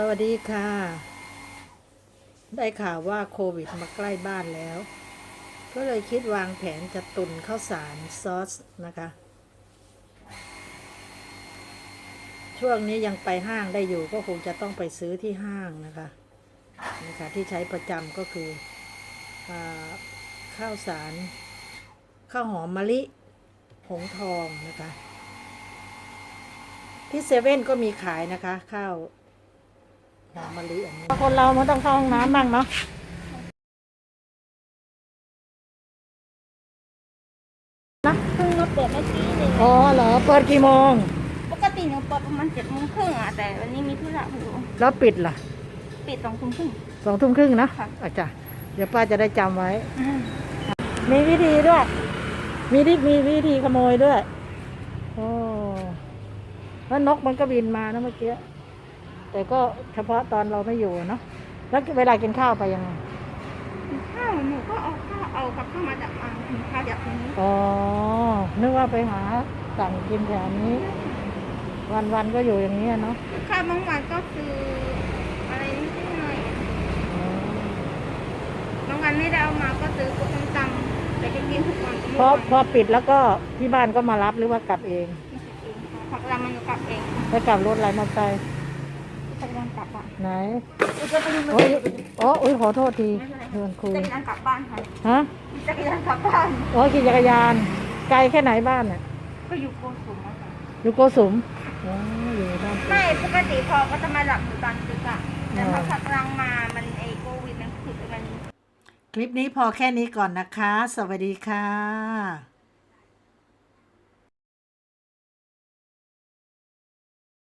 สวัสดีค่ะ ได้ข่าวว่าโควิดมาใกล้บ้านแล้ว ก็เลยคิดวางแผนจะตุนข้าวสารซอสนะคะ ช่วงนี้ยังไปห้างได้อยู่ก็คงจะต้องไปซื้อที่ห้างนะคะนะคะที่ใช้ประจำก็คืออข้าวสารข้าวหอมมะลิ หงทองนะคะ ที่เซเว่นก็มีขายนะคะ ข้าว หอมมะลิอันนี้คนเรามันต้องเข้าห้องน้ำบ้างเนาะเพิ่งมาเปิดเมื่อกี้เลยอ๋อเหรอ เปิดกี่โมง ปกติหนูเปิดประมาณเจ็ดโมงครึ่งอะแต่วันนี้มีธุระอยู่แล้วปิดล่ะปิดสองทุ่มครึ่ง สองทุ่มครึ่งนะค่ะ อาจารย์เดี๋ยวป้าจะได้จำไว้ มีวิธีด้วย มีที่มีวิธีขโมยด้วย โอ้แล้วนกมันก็บินมานะเมื่อกี้ แต่ก็เฉพาะตอนเราไม่อยู่เนาะแล้วเวลากินข้าวไปยังไงข้าวหนูก็เอาข้าวเอากับข้าวมาจากอ่างกินข้าวจากตรงนี้อ๋อนึกว่าไปหาสั่งกินแถวนี้ วันวันๆก็อยู่อย่างนี้ยเนาะข้าวบางวันก็คืออะไรนิดหน่อยอ๋อบางวันไม่ได้เอามาก็ซื้อกุ้งตำแต่จะกินทุกวันก็ไม่พอไหวพอปิดแล้วก็ที่บ้านก็มารับหรือว่ากลับเอง ผักเรามันกลับเองไปกลับรถอะไรมอเตอร์ไซค์ จักรยานกลับอะไหนจะไปดูมันโอ้ยอ๋ออุ้ยขอโทษทีไม่เป็นไรเดินคุยจักรยานกลับบ้านค่ะฮะจักรยานกลับบ้านอ๋อขี่จักรยาน ไกลแค่ไหนบ้านเนี่ยก็อยู่โกสุมอะค่ะอยู่โกสุมอ๋ออยู่บ้านไม่ปกติพอก็จะมาหลับอยู่ตอนดึกอะแต่พอพักหลังมามันไอโควิดมันคือมันคลิปนี้พอแค่นี้ก่อนนะคะ สวัสดีค่ะ